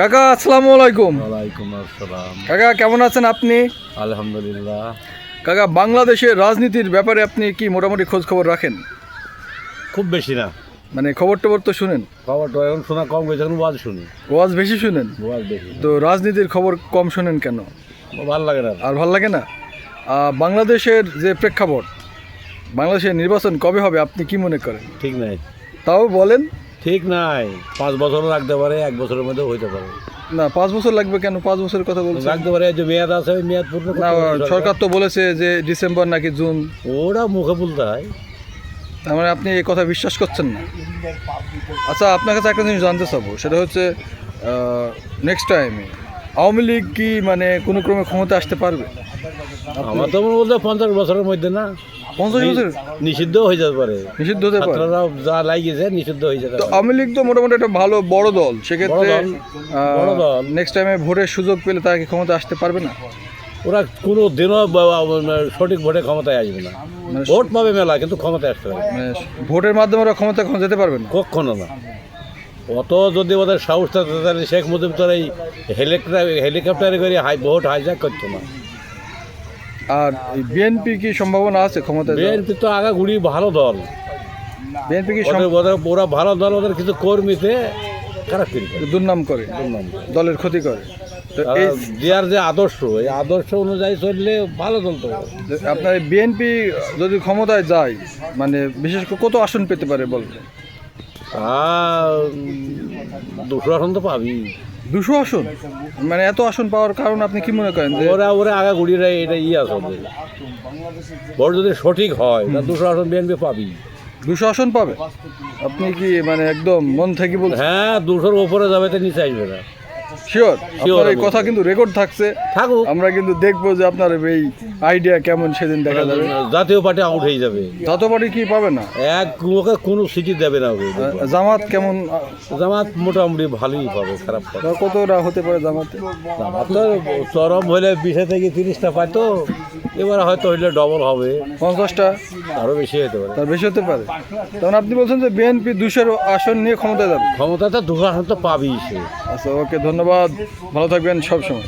কাকা আসসালামু আলাইকুম। ওয়ালাইকুম আসসালাম। কাকা কেমন আছেন আপনি? আলহামদুলিল্লাহ। কাকা বাংলাদেশের রাজনীতির ব্যাপারে আপনি কি মোটামুটি খোঁজ খবর রাখেন? খুব বেশি না। মানে খবর টবর তো শুনেন? খবরটা এখন শোনা কম গেছে এখন ওয়াজ শুনি। ওয়াজ বেশি শুনেন? ওয়াজ বেশি। তো রাজনীতির খবর কম শুনেন কেন? ভালো লাগে না। আর ভালো লাগে না? বাংলাদেশের যে প্রেক্ষাপট বাংলাদেশের নির্বাচন কবে হবে আপনি কি মনে করেন? ঠিক নাই। তাও বলেন। ঠিক নাই। পাঁচ বছরও রাখতে পারে এক বছরের মধ্যে হইতে পারে। না পাঁচ বছর লাগবে কেন? পাঁচ বছরের কথা বলছেন। রাখতে পারে যে মেয়াদ আছে ওই মেয়াদ পূর্ণ না সরকার। তো বলেছে যে ডিসেম্বর নাকি জুন। ওরা মুখে বলতে হয় তার মানে আপনি এই কথা বিশ্বাস করছেন না। আচ্ছা আপনার কাছে একটা জিনিস জানতে চাবো। সেটা হচ্ছে নেক্সট টাইমে আওয়ামী লীগ কি মানে কোনো ক্রমে ক্ষমতা আসতে পারবে? আমার তো মনে বলতে পঞ্চাশ বছরের মধ্যে না। পঞ্চাশ বছর? নিষিদ্ধ হয়ে যেতে পারে। নিষিদ্ধ হতে পারে? ছাত্ররা যা লাগিয়েছে নিষিদ্ধ হয়ে যেতে তো পারে। আওয়ামী লীগ তো মোটামুটি একটা ভালো বড় দল। সেক্ষেত্রে বড় দল, বড় দল। নেক্সট টাইমে ভোটের সুযোগ পেলে তারা কি ক্ষমতা আসতে পারবে না? ওরা কোনো দিনও সঠিক ভোটে ক্ষমতায় আসবে না। মানে ভোট পাবে মেলা কিন্তু ক্ষমতায় আসতে পারবে না। মানে ভোটের মাধ্যমে ওরা ক্ষমতা কখন যেতে পারবে না? কখনো না। অত যদি ওদের সাহস থাকতো তাহলে শেখ মুজিব তোর এই হেলিকপ্টার হেলিকপ্টারে করে হাই ভোট হাইজ্যাক করতো না। আর বিএনপি কি সম্ভাবনা আছে ক্ষমতা বিএনপি তো আগা ঘুরি ভালো দল। বিএনপি কি ওদের ওদের ওরা ভালো দল ওদের কিছু কর্মীতে খারাপ করে। দুর্নাম করে। দলের ক্ষতি করে। তো এই দেওয়ার যে আদর্শ এই আদর্শ অনুযায়ী চললে ভালো দল তো। আপনার বিএনপি যদি ক্ষমতায় যায় মানে বিশেষ করে কত আসন পেতে পারে বলবে আর দুশো আসন তো পাবি দুশো আসন? মানে এত আসন পাওয়ার কারণ আপনি কি মনে করেন যে ওরা ওরা আগা ঘুরিয়ে এটা ইয়ে আসন বড় যদি সঠিক হয় তা দুশো আসন বিএনপি পাবি। দুশো আসন পাবে? আপনি কি মানে একদম মন থেকে বলছেন? হ্যাঁ দুশোর ওপরে যাবে তো নিচে আসবে না। শিওর শিওর এই কথা কিন্তু রেকর্ড থাকছে। থাকুক। আমরা কিন্তু দেখব যে আপনার এই আইডিয়া কেমন সেদিন দেখা যাবে। জাতীয় পার্টি আউট হয়ে যাবে। জাতীয় পার্টি কি পাবে না? এক ওকে কোনো সিটি দেবে না ওকে। জামাত কেমন? জামাত মোটামুটি ভালোই পাবে খারাপ কতটা হতে পারে জামাতে? জামাত চরম হলে বিশে থেকে তিরিশটা পায় তো। এবার হয়তো হইলে ডবল হবে। পঞ্চাশটা? আরও বেশি হতে পারে। তার বেশি হতে পারে। তখন আপনি বলছেন যে বিএনপি দুশোর আসন নিয়ে ক্ষমতায় যাবে। ক্ষমতা তো দুশো আসন তো পাবেই সে। আচ্ছা ওকে ধন্যবাদ। ভালো থাকবেন সবসময়।